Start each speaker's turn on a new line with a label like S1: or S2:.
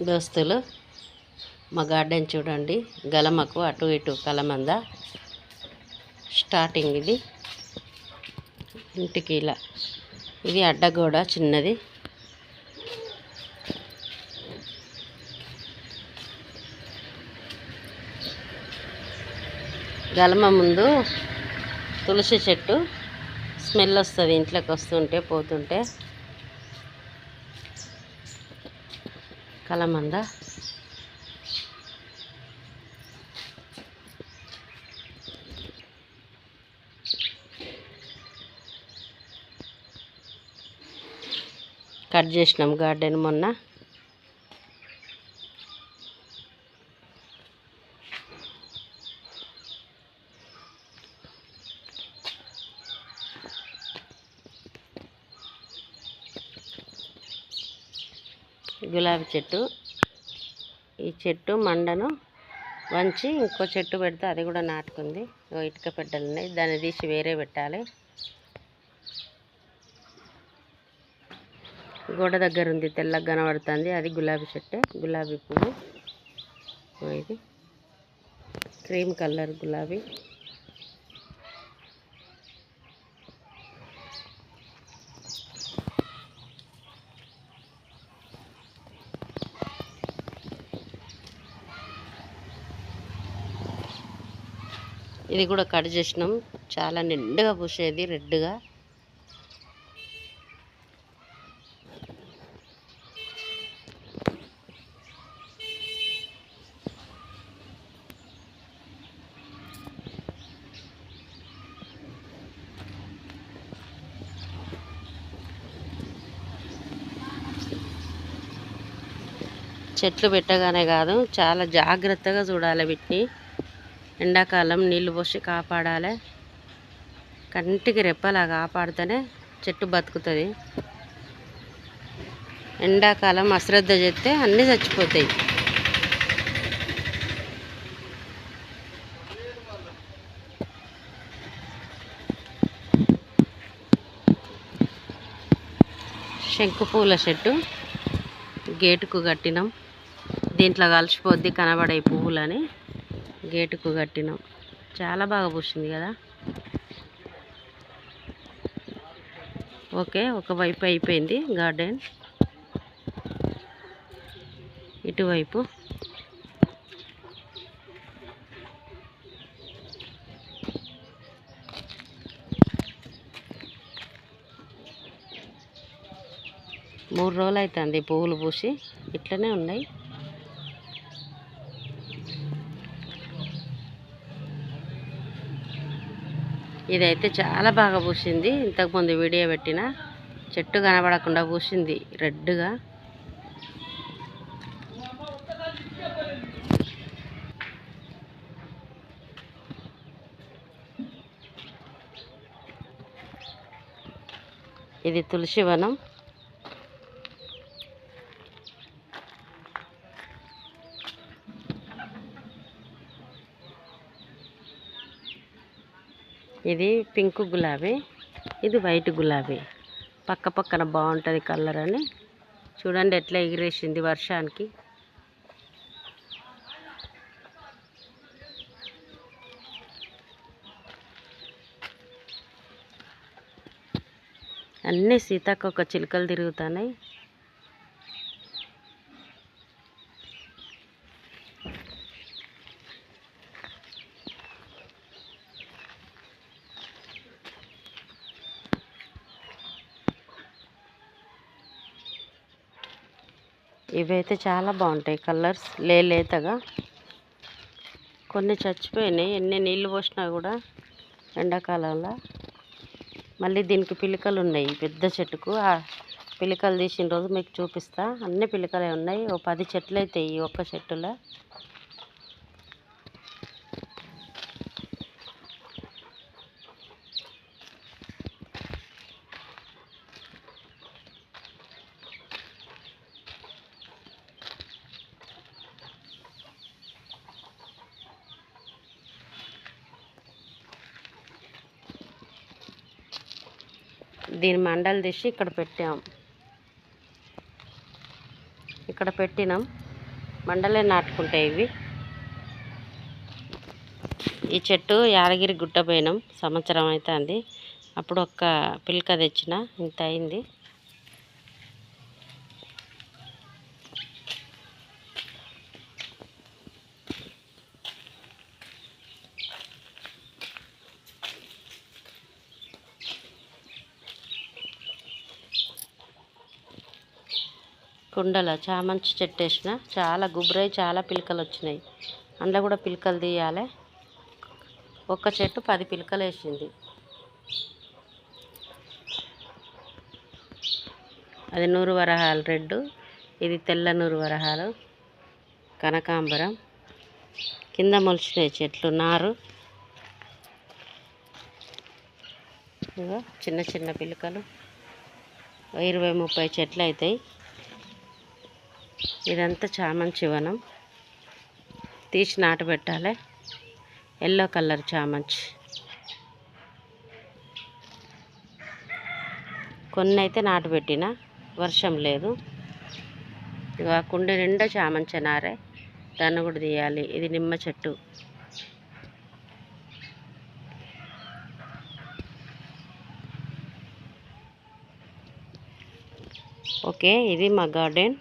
S1: దోస్తులు. మా గార్డెన్ చూడండి. గలమకు అటు ఇటు కలమంద. స్టార్టింగ్ ఇది. ఇంటికి ఇలా. ఇది అడ్డగోడ చిన్నది. గలమ ముందు తులసి చెట్టు. స్మెల్ వస్తుంది ఇంట్లోకి వస్తుంటే పోతుంటే. కలమంద. కట్ చేసినాం గార్డెన్ మొన్న. గులాబీ చెట్టు. ఈ చెట్టు మండను వంచి ఇంకో చెట్టు పెడితే అది కూడా నాటుకుంది. ఓ ఇటుక పెట్టలు ఉన్నాయి. దాన్ని తీసి వేరే పెట్టాలి. గోడ దగ్గర ఉంది. తెల్లగా కనబడుతుంది. అది గులాబీ చెట్టే. గులాబీ పువ్వు. ఇది. క్రీమ్ కలర్ గులాబీ. ఇది కూడా కట్ చేసినాం. చాలా నిండుగా పూసేది రెడ్గా. చెట్లు పెట్టగానే కాదు చాలా జాగ్రత్తగా చూడాలి వీటిని. ఎండాకాలం నీళ్ళు పోసి కాపాడాలి. కంటికి రెప్పలా కాపాడితేనే చెట్టు బతుకుతుంది. ఎండాకాలం అశ్రద్ధ చేస్తే అన్నీ చచ్చిపోతాయి. శంకు పూల చెట్టు గేటుకు కట్టినాం. దీంట్లో కలిసిపోద్ది కనబడే పువ్వులని. గేటుకు కట్టినాం. చాలా బాగా పూసింది కదా? ఓకే ఒకవైపు అయిపోయింది గార్డెన్. ఇటువైపు. మూడు రోజులు అవుతుంది పువ్వులు పూసి. ఇట్లనే ఉన్నాయి. ఇదైతే చాలా బాగా పూసింది. ఇంతకుముందు వీడియో పెట్టిన చెట్టు కనబడకుండా పూసింది రెడ్గా. ఇది తులసి వనం. ఇది పింక్ గులాబీ ఇది వైట్ గులాబీ. పక్క పక్కన బాగుంటుంది కలర్ అని. చూడండి ఎట్లా ఎగిరేసింది వర్షానికి. అన్నీ సీతాకొక చిలుకలు తిరుగుతున్నాయి. ఇవైతే చాలా బాగుంటాయి కలర్స్ లేతగా. కొన్ని చచ్చిపోయినాయి ఎన్ని నీళ్ళు పోసినా కూడా ఎండాకాలంలో. మళ్ళీ దీనికి పిలికలు ఉన్నాయి పెద్ద చెట్టుకు. ఆ పిలికలు తీసిన రోజు మీకు చూపిస్తా. అన్ని పిలికలే ఉన్నాయి ఓ పది చెట్లు అయితే ఈ ఒక్క చెట్టులో. దీని మండలు తీసి ఇక్కడ పెట్టాం. ఇక్కడ పెట్టినాం. మండలే నాటుకుంటాయి ఇవి. ఈ చెట్టు యాదగిరి గుట్ట పోయినాం. సంవత్సరం అవుతుంది అప్పుడు ఒక పిల్క తెచ్చిన ఇంత అయింది. కుండల చామంచి చెట్టు వేసిన చాలా గుబురై చాలా పిలకలు వచ్చినాయి. అందులో కూడా పిలకలు తీయాలి. ఒక్క చెట్టు పది పిలకలు వేసింది. అది నూరు వరహాలు రెడ్ ఇది తెల్ల నూరు వరహాలు. కనకాంబరం. కింద మొలిచినాయి చెట్లు నారు. చిన్న చిన్న పిలకలు. ఇరవై ముప్పై చెట్లు అవుతాయి ఇదంతా చామంతి వనం తీసి నాటబెట్టాలి ఎల్లో కలర్ చామంతి. కొన్ని అయితే నాటు పెట్టిన వర్షం లేదు. ఇక కుండి నిండా చామంతి నారే. దాన్ని కూడా తీయాలి. ఇది నిమ్మ చెట్టు. ఓకే ఇది మా గార్డెన్.